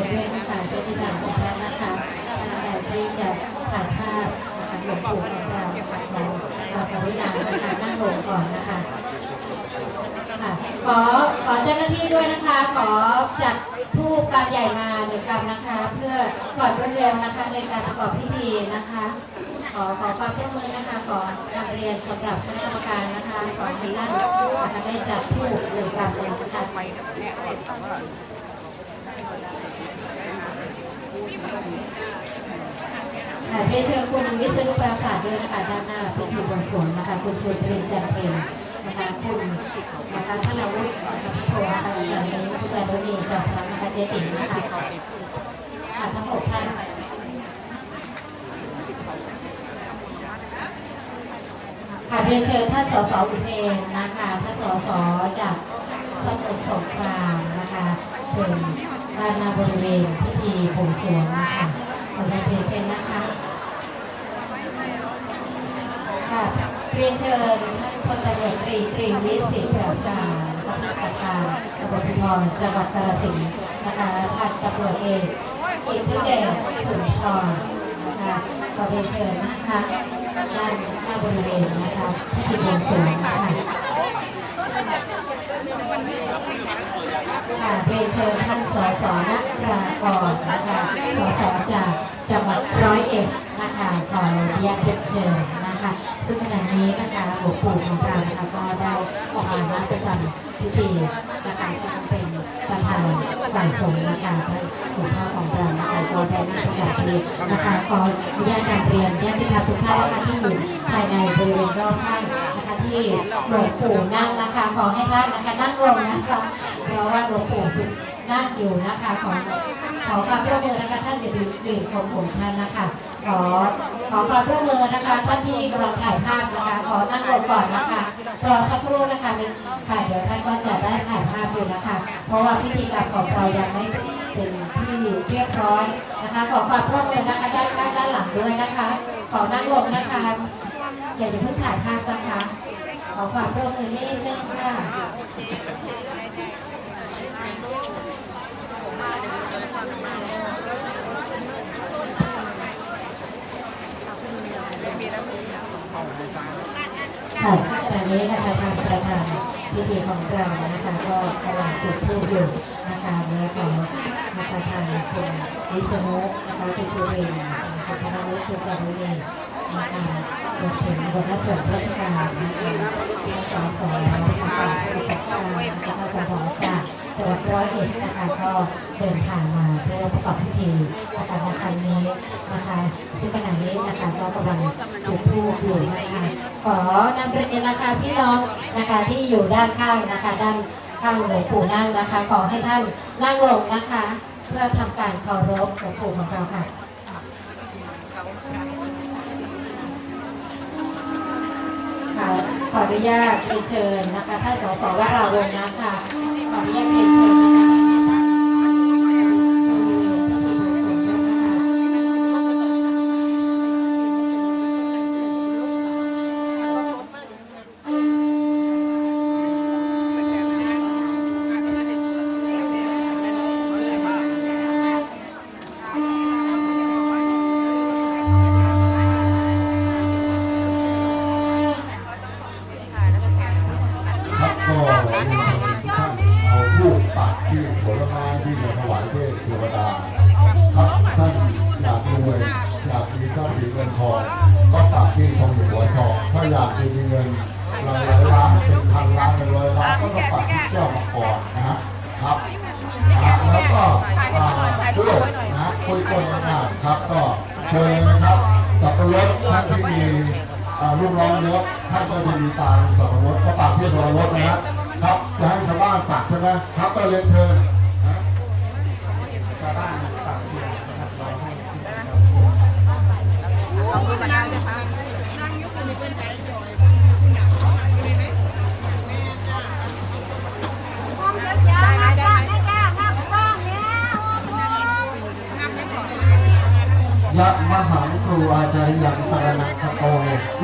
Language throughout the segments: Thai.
ยด้วยนะคะพฤติกรรมของท่านนะคะท่านใดที่จะถ่ายภาพนะคะหลวงปู่ของเราค่ะขอขอกรุณานะคะนั่งลงก่อนนะคะค่ะขอขอเจ้าหน้าที่ด้วยนะคะ ขอจัดทูปการใหญ่มาหนึ่งกรรมนะคะ เพื่อก่อนรวดเร็วนะคะในการประกอบพิธีนะคะขอขอความร่วมมือนะคะขอนำเรียนสำหรับคณะกรรมการนะคะขอให้ท่านนะคะได้จัดทูปหนึ่งกรรมเลยนะคะ ค่ะเรียนเชิญคุณวิศนุปราศาสตร์ด้วยนะคะด้านหน้าพิธีบวงสรวงนะคะคุณสุรินทรจันเพ็ญนะคะคุณนะคะท่านอาวุธนะคะพระโทนะคะอาจารย์นี้พระอาจารย์นีจอมพระนะคะเจตินะคะค่ะทั้งหกท่านค่ะเรียนเชิญท่านสสอุเทนนะคะท่านสสจากสมุทรสงครามนะคะเชิญ ด้านหน้าบริเวณพิธีบวงสรวงนะคะขอเรียนเชิญนะคะค่ะเรียนเชิญท่านพลตำรวจตรีตรีวิสิทธิ์ปราบปรามสำนักงานการตำรวจภูธรจังหวัดกาฬสินธุ์นะคะพันตำรวจเอกอิทธิเดชสุนทรนะคะขอเรียนเชิญนะคะด้านหน้าบริเวณนะคะพิธีบวงสรวงนะคะ ค่ะเรียนเชิญท่านสสนรากรนะคะสสจากจังหวัดร้อยเอ็ดนะคะขออนุญาตเรียนเชิญนะคะ ซึ่งขณะนี้นะคะหลวงปู่ของเรานะคะก็ได้ออกมาประจำพิธีนะคะซึ่งเป็นประธานฝ่ายสงฆ์นะคะท่านหลวงพ่อของเรานะคะก็ได้นั่งประจำที่นะคะขออนุญาตการเรียนญาติธรรมทุกท่านนะคะที่อยู่ภายในบริเวณรอบข้าง นะคะที่หลวงปู่นั่งนะคะ ขอให้ท่านนะคะนั่งลงนะคะเพราะว่าหลวงปู่นั่งอยู่นะคะขอขอความร่วมมือนะคะท่านอย่าดื่มดื่มของผมท่านนะคะขอขอความร่วมมือนะคะท่านที่กำลังถ่ายภาพนะคะ ขอนั่งลงก่อนนะคะรอสักครู่นะคะนี่ค่ะเดี๋ยวท่านก็จะได้ถ่ายภาพอยู่นะคะ เพราะว่าพิธีกรรมของเรายังไม่เป็นที่เรียบร้อยนะคะ ขอความร่วมมือนะคะด้านข้างด้านหลังด้วยนะคะ ขอนั่งลงนะคะ อย่าอย่าเพิ่งถ่ายภาพนะคะ ขอความร่วมมือนิดนึงค่ะค่ะซึ่งขณะนี้นะคะทางประธานพิธีของเรานะคะก็กำลังจุดธูปอยู่นะคะเมื่อของนะคะทางคุณวิษณุนะคะคุณสุรินทร์นะคะคุณธนวุฒิคุณจารุณี รวมถึงหัวหน้าส่วนราชการนะคะท่านสสจากสมุทรสงครามนะคะสสจากจังหวัดร้อยเอ็ดนะคะก็เดินทางมาเพื่อประกอบพิธีนะคะในครั้งนี้นะคะซึ่งขณะนี้นะคะก็กำลังจุดธูปอยู่นะคะขอนำเรียนนะคะพี่น้องนะคะที่อยู่ด้านข้างนะคะ ด้านข้างหลวงปู่นั่งนะคะ ขอให้ท่านนั่งลงนะคะ เพื่อทำการเคารพหลวงปู่ของเราค่ะคะ ขออนุญาตเรียนเชิญนะคะท่านสสวราวงศ์นะคะขออนุญาตเรียนเชิญนะคะ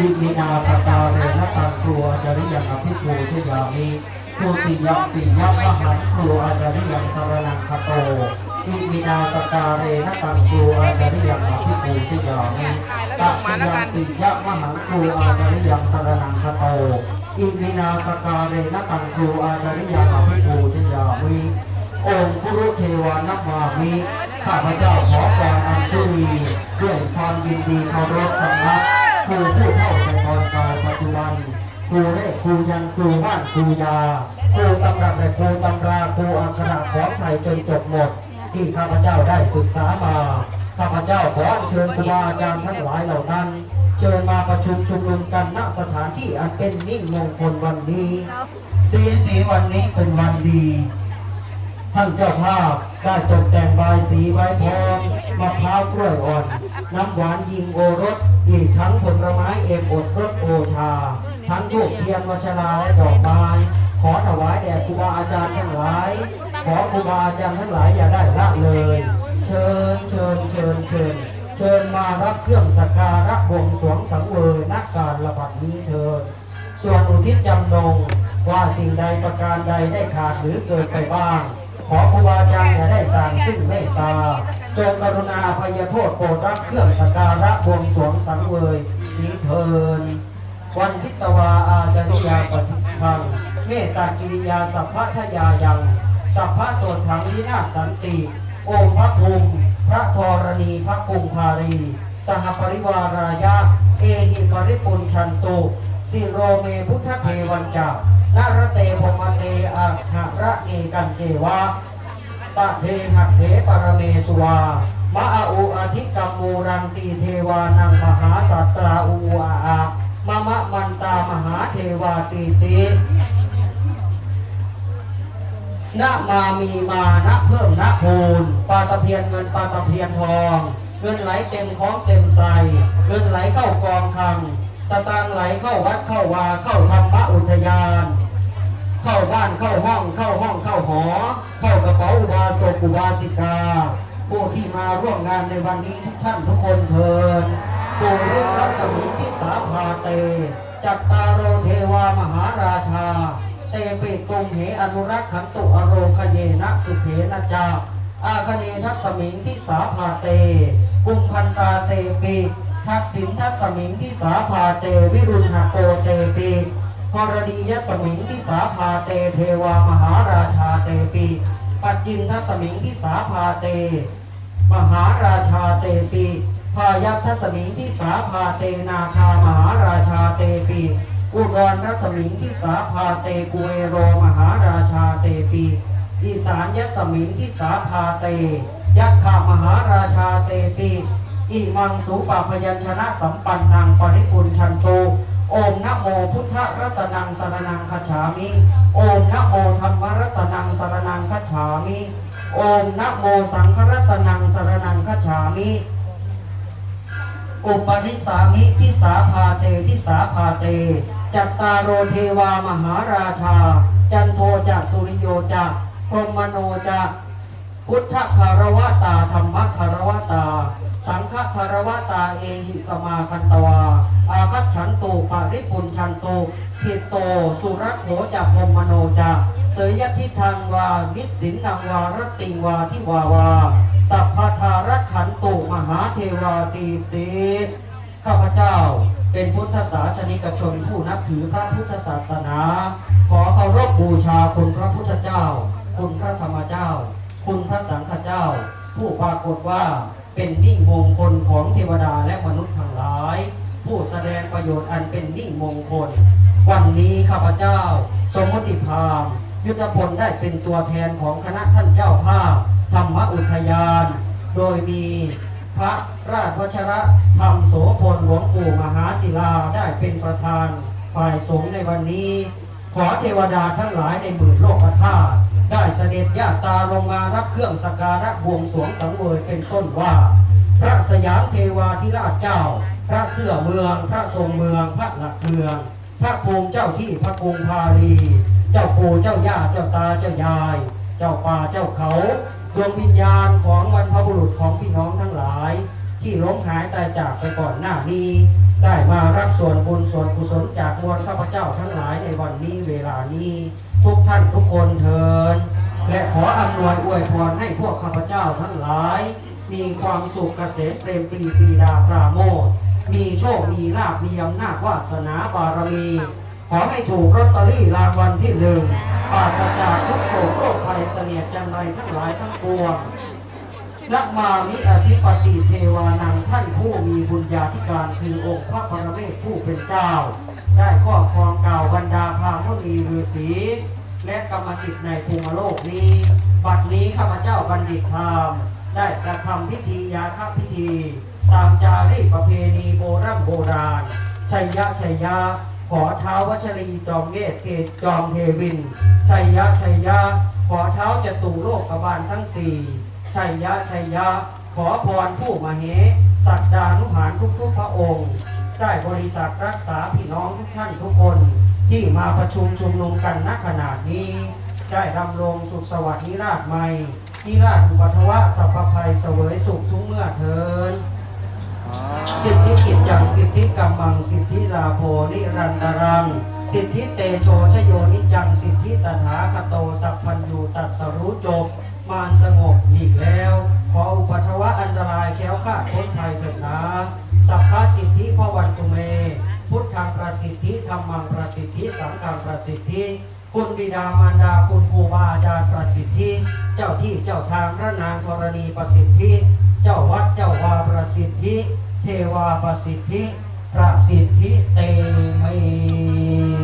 วิมินาสตาเรนะตังครูอาจาริยังอภิภูชยามิทุติยมปิยะมหังครูอาจาริยังสารนังคโตอิมินาสการเรนะตังครูอาจาริยังอภิปูชยามิตักยังปิยะมหังครูอาจาริยังสรนังคโตอิมินาสการเรนะตังครูอาจาริยังอภิปูชยามิองค์ุรุเทวานัมามิข้าพเจ้าขอการอัญชลีด้วยความยินดีเคารพธรรมะ รูผู้เท่าแต่ตอนกาลปัจจุบันครูเลขครูยันครูบ้านครูยาครูตำรับและครูตำราครูอักขระของไทยจนจบหมด ที่ข้าพเจ้าได้ศึกษามาข้าพเจ้าขออัญเชิญครูบาอาจารย์ทั้งหลายเหล่านั้นเชิญมาประชุมชุมนุมกันณสถานที่อันเป็นนิ่งมงคลวันนี้สีสีวันนี้เป็นวันดีท่านเจ้าภาพได้ตกแต่งบายสีไว้พรมมะพร้าวกล้วยอ่อน น้ำหวานยิงโอรส อีกทั้งผลไม้เอ็มอดรสโอชา ทั้งทูกเทียนวัชราและดอกไม้ขอถวายแด่ครูบาอาจารย์ทั้งหลาย ขอครูบาอาจารย์ทั้งหลายอย่าได้ละเลย เชิญเชิญเชิญเชิญเชิญมารับเครื่องสักการะบวงสรวงสังเวยนักการระบัดนี้เถิดส่วนอุทิศจำนงว่าสิ่งใดประการใดได้ขาดหรือเกินไปบ้าง ขอครูบาอาจารย์อย่าได้สั่งซึ่งเมตตา จงกรุณาอภัยโทษโปรดรับเครื่องสักการะบวงสรวงสังเวยนี้เทิน วันทิตวาอาจาริยาปฏิทังเมตตากิริยาสัพพะทยายัง สัพพะโสถังวินาศสันติโอมพระภูมิพระธรณีพระกุงภารี สหปริวารายะ เอหิปริปุญชันตุสิโรเมพุทธเทวันจานารเตพมเตอะหะระเนกันเจวะ ปะเทหักเถปรเมสวามะอาอุอธิกรรมมูรังตีเทวานังมหาสัตราอูอาอามะมะมันตามหาเทวาตีตินะมามีมานะเพิ่มนะพูนปลาตะเพียนเงินปลาตะเพียนทอง เงินไหลเต็มของเต็มใสเงินไหลเข้ากองคัง สตางค์ไหลเข้าวัดเข้าวาเข้าธรรมอุทยาน เข้าบ้านเข้าห้องเข้าห้องเข้าหอ เข้ากระเป๋าอุบาสกอุบาสิกา ผู้ที่มาร่วมงานในวันนี้ทุกท่านทุกคนเทินปู่เรื่องรัศมีทิสาภาเต จัตตาโรเทวามหาราชา เตปิตุมเหอนุรักขันตุอโรคเยนะสุเขนะจาอาคเนทัสมิงทิสาภาเต กุมพันตาเตปิทักษิณทัสมิงทิสาภาเต วิรุณหโกเตปิ พรดียสมิงทิสาภาเตเทวามหาราชาเตปีปัจจินทสมิงทิสาภาเต มหาราชาเตปีพายัพทสมิงทิสาภาเตนาคามหาราชาเตปีอุดรรัศมิงทิสาภาเตกุเอโรมหาราชาเตปีอีสานยสมิงทิสาภาเต ยักขามหาราชาเตปีอิมังสุปพยัญชนะสัมปันนังปริปุญชันโต โอมนะโมพุทธรัตนังสรนังคฉามิ โอมนะโมธรรมรัตนังสรนังคฉามิ โอมนะโมสังฆรัตนังสรนังคฉามิ อุปนิสามิทิสาภาเตทิสาภาเต จัตตารโรเทวามหาราชา จันโทจะสุริโยจะพรมโนจะพุทธคารวะตาธรรมคารวะตา สังฆคารวะตาเอหิสมาคันตวา อาคัจฉันตุปาริปุญชันตุทิโต สุรโขจักพมโนจะเสยยทิทังวา นิสินนังวารติงวาทิวาวา สัพพทารขันตุมหาเทวาตีติข้าพเจ้าเป็นพุทธศาสนิกชนผู้นับถือพระพุทธศาสนา ขอเคารพบูชาคุณพระพุทธเจ้า คุณพระธรรมเจ้า คุณพระสังฆเจ้า ผู้ปรากฏว่า เป็นนิ่งมงคลของเทวดาและมนุษย์ทั้งหลาย ผู้แสดงประโยชน์อันเป็นนิ่งมงคล วันนี้ข้าพเจ้า สมมติพามยุทธพลได้เป็นตัวแทนของคณะท่านเจ้าภาพธรรมอุทยาน โดยมีพระราชวชระธรรมโสพลหลวงปู่มหาศิลาได้เป็นประธาน ฝ่ายสงฆ์ในวันนี้ ขอเทวดาทั้งหลายในหมื่นโลกธาตุ ได้เสด็จญาตาลงมารับเครื่องสักการะบวงสวงสังเวยเป็นต้นว่า พระสยามเทวาธิราชเจ้า พระเสื้อเมือง พระทรงเมือง พระหลักเมือง พระภูมิเจ้าที่พระกรุงพาลี เจ้าปู่เจ้าย่าเจ้าตาเจ้ายาย เจ้าป่าเจ้าเขาดวงวิญญาณของบรรพบุรุษของพี่น้องทั้งหลาย ที่ล้มหายตายจากไปก่อนหน้านี้ ได้มารับส่วนบุญส่วนกุศลจากมวลข้าพเจ้าทั้งหลายในวันนี้เวลานี้ ทุกท่านทุกคนเทินและขออำนวยอวยพรให้พวกข้าพเจ้าทั้งหลาย มีความสุขเกษมเปรมปีปีดาปราโมทมีโชค มีลาภมีอำนาจวาสนาบารมี ขอให้ถูกลอตเตอรี่รางวัลที่หนึ่งปราศจากทุกโศกโรคภัยเสนียดจังไรทั้งหลายทั้งปวงและมามิอธิปติเทวานังท่านผู้มีบุญญาธิการคือองค์พระปรเมศผู้เป็นเจ้า ได้ครอบครองกล่าวบรรดาพ มีฤาษีและกรรมสิทธิ์ในภูมิโลกนี้ บัดนี้ข้าพเจ้าบัณฑิตพราหมณ์ได้กระทำพิธียาคพิธี ตามจารีตประเพณีโบราณโบราณ ชัยยะชัยยะ ขอเท้าวัชรีจอมเวทเกตจอมเทวิน ชัยยะชัยยะ ขอเท้าจตุโลกบาลทั้งสี่ ชัยยะชัยยะ ขอพรผู้มาเหสักดานุหารทุกทุกพระองค์ ได้บริษัทรักษาพี่น้องทุกท่านทุกคน ที่มาประชุมชุมนุมกันณขนาดนี้ ได้ดำรงสุขสวัสดิ์นิราชใหม่นิราชอุปัทวะสัพพภัยเสวยสุขทุกเมื่อเทินสิทธิกิจจังสิทธิกรรมังสิทธิลาโภนิรันดรัง สิทธิเตโชชโยนิจังสิทธิตถาคโตสัพพัญญูตัดสรู้จบ มารสงบอีกแล้ว ขออุปัทวะอันตรายแค้วคาดพ้นภัยเถิดนะ สัพพะสิทธิพวันตุเม พุทธังประสิทธิธรรมังประสิทธิสังฆังประสิทธิ คุณบิดามารดาคุณครูบาอาจารย์ประสิทธิ เจ้าที่เจ้าทางพระนางธรณีประสิทธิ เจ้าวัดเจ้าวาประสิทธิ เทวาประสิทธิ ประสิทธิเตมี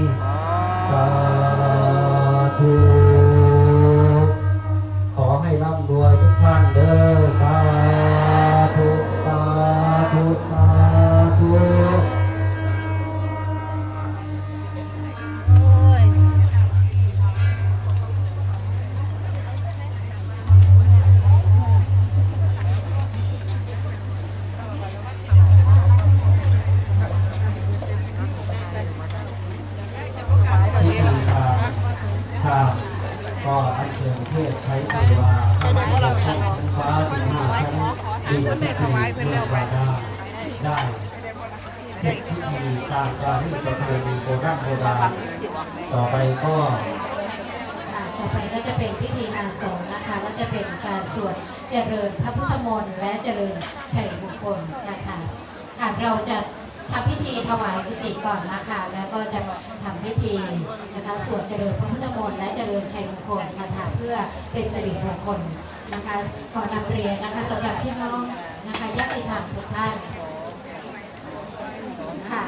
ได้เสร็จพิธีตามจารีตประเพณีโบราณโบราณต่อไปก็ต่อไปก็จะเป็นพิธีทางสงฆ์นะคะก็จะเป็นการสวดเจริญพระพุทธมนต์และเจริญชัยมงคลค่ะค่ะค่ะเราจะทำพิธีถวายกุฏิก่อนนะคะแล้วก็จะทำพิธีนะคะสวดเจริญพระพุทธมนต์และเจริญชัยมงคลคาถาเพื่อเป็นสิริมงคลนะคะขอนำเรียนนะคะสำหรับพี่น้องนะคะญาติธรรมทุกท่าน ค่ะ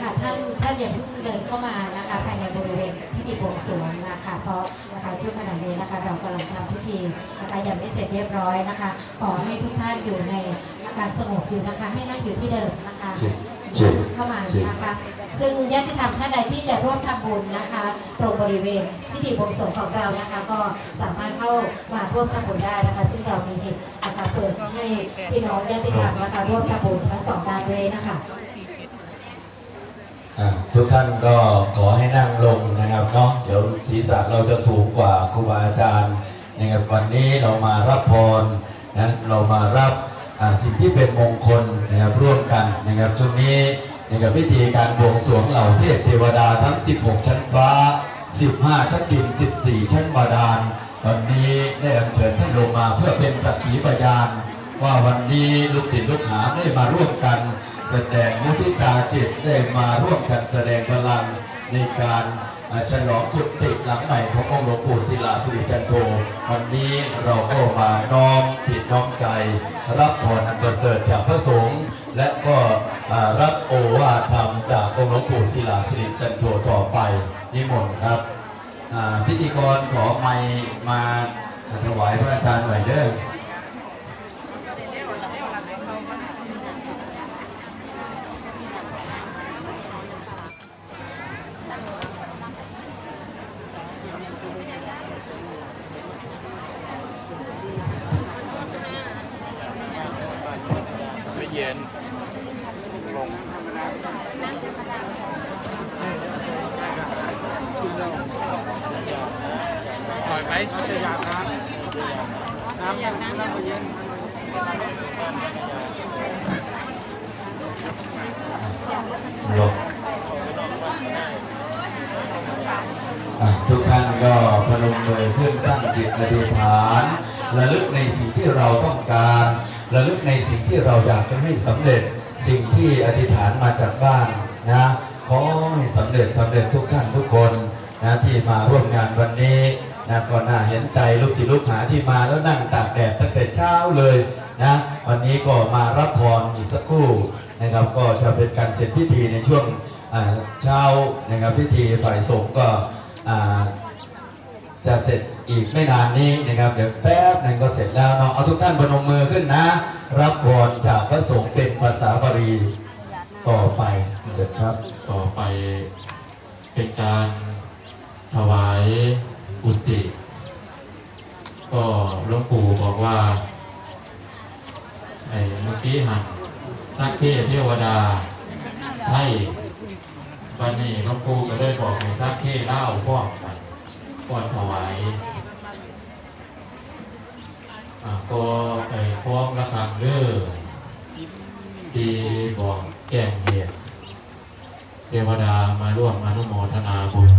ค่ะท่านท่านอย่าเพิ่งเดินเข้ามานะคะภายในบริเวณพิธีบวงสรวงนะคะเพราะนะคะช่วงขณะนี้นะคะเรากำลังทำพิธีนะคะยังไม่เสร็จเรียบร้อยนะคะ ขอให้ทุกท่านอยู่ในอาการสงบอยู่นะคะ ให้นั่งอยู่ที่เดิมนะคะเจ็ดเจ็ดเข้ามาเจ็ดนะคะซึ่งญาติธรรมท่านใดที่จะร่วมทำบุญนะคะ ตรงบริเวณพิธีบวงสรวงของเรานะคะ ก็สามารถเข้ามาร่วมทำบุญได้นะคะ ซึ่งเรามีเหตุนะคะเปิดให้พี่น้องญาติธรรมนะคะร่วมทำบุญทั้งสองด้านเลยนะคะอ่า ทุกท่านก็ขอให้นั่งลงนะครับเนาะเดี๋ยวศีรษะเราจะสูงกว่าครูบาอาจารย์นะครับวันนี้เรามารับพรนะเรามารับสิ่งที่เป็นมงคลนะครับร่วมกันนะครับช่วงนี้นะครับพิธีการบวงสรวงเหล่าเทพเทวดาทั้ง 16 ชั้นฟ้า 15 ชั้นดิน 14 ชั้นบาดาลวันนี้ได้อัญเชิญท่านลงมาเพื่อเป็นสักขีพยาน ว่าวันนี้ลูกศิษย์ลูกหาได้มาร่วมกัน แสดงมุทิตาจิตได้มาร่วมกันแสดงพลังในการฉลองกุฏิหลังใหม่ขององค์หลวงปู่ศิลาสิริจันโทวันนี้เราก็มาน้อมจิตน้อมใจ รับพรอันประเสริฐจากพระสงฆ์และก็รับโอวาทธรรมจากองค์หลวงปู่ศิลาสิริจันโทต่อไปนิมนต์ครับพิธีกรขอไมค์มาถวายพระอาจารย์หน่อยเด้อ ไม่เย็นลงปล่อยไปจะอยากน้ำน้ำน้ำน้ำเย็น ลบ อะ ทุกท่านก็พนมมือขึ้นตั้งจิตอธิษฐานระลึกในสิ่งที่เราต้องการระลึกในสิ่งที่เราอยากจะให้สำเร็จสิ่งที่อธิษฐานมาจากบ้านนะขอให้สำเร็จสำเร็จทุกท่านทุกคนนะที่มาร่วมงานวันนี้นะก็น่าเห็นใจลูกศิษย์ลูกหาที่มาแล้วนั่งตากแดดตั้งแต่เช้าเลยนะวันนี้ก็มารับพรอีกสักครู่นะครับ ก็จะเป็นการเสร็จพิธีในช่วงเช้านะครับพิธีฝ่ายสงฆ์ก็ จะเสร็จอีกไม่นานนี้นะครับ เดี๋ยวแป๊บหนึงก็เสร็จแล้วเนาะเอาทุกท่านพนมมือขึ้นนะ รับพรจากพระสงฆ์เป็นภาษาบาลีต่อไปเสร็จครับ ต่อไปเป็นการถวายกุฏิก็หลวงปู่บอกว่าไอ้เมื่อกี้หันสักเทเทวดาให้ วันนี้หลวงปู่ก็ได้บอกให้สักเท่เล่าพ่อมไปก่อนถวายก็ไปพร้อมระฆังเลื่อดีบอกแก่งเหตุเทวดามาร่วมอนุโมทนาบุญ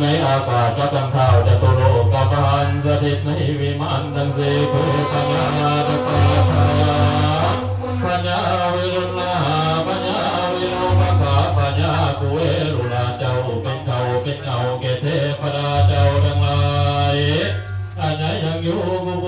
ในอากาศก็ตั้งเท้าจะตุโลกบาลสถิตในวิมานทั้งสี่เพื่อสัญญา ไ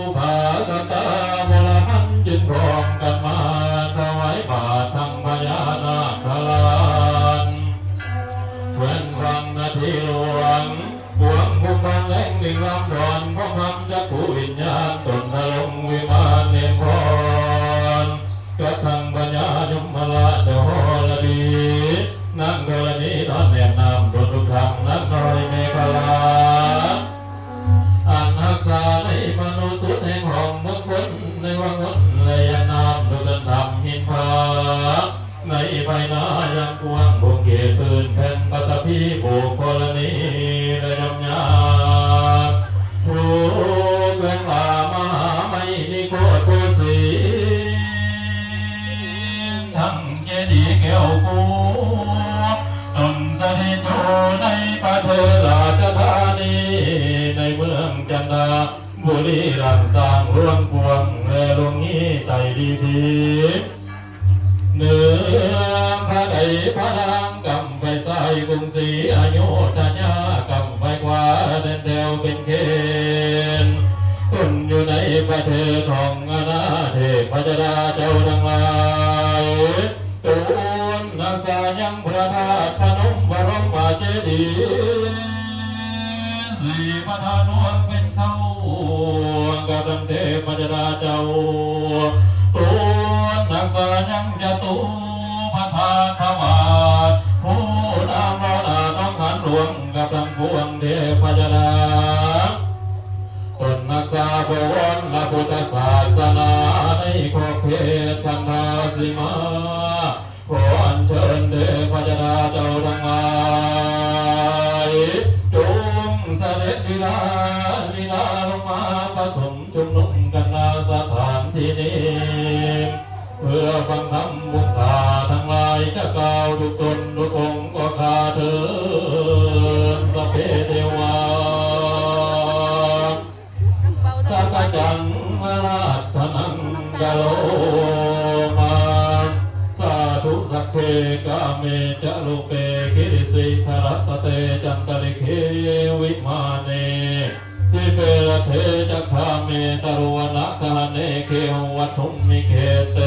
ในใบหน้ายังกวางวงเกตปืนแผ่นปัตตภีโบกกรณีและดำยาถูกแหวงลามหาไม่นิโคตรโกสีทั้งเจดีแก้วกูตนสถิตอยู่ในประเทศราชธานีในเมืองจันดาบุรีรัมย์สร้างร่วงพวงและลงนี้ใจดีดี พระใดพระนางกำไปใส่กรุงศรีอโยธยา เทพจราตนนักษาบวรและพุทธศาสนาในขอบเขตกันทาสิมาขออัญเชิญเทพจราเจ้าทั้งหลาย เมตรวนะกาเนเคหวัตุมิเคเต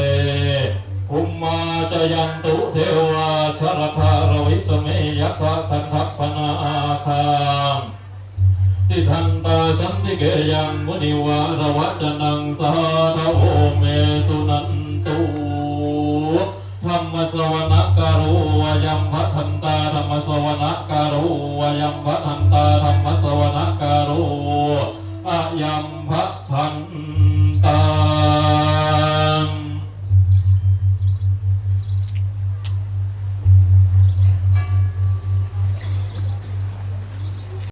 อุมมาจยันตุเทวาชรภารวิสเมยะคะคันทัพปนาอาคามทิทันตาสันติเกยังมุนิวารวัจนังสาธโอเมสุนันตุธรรมสวนาการุวยัมพะทันตาธรรมสวนาการุวยัมพะทันตาธรรมสวนาการุอายัม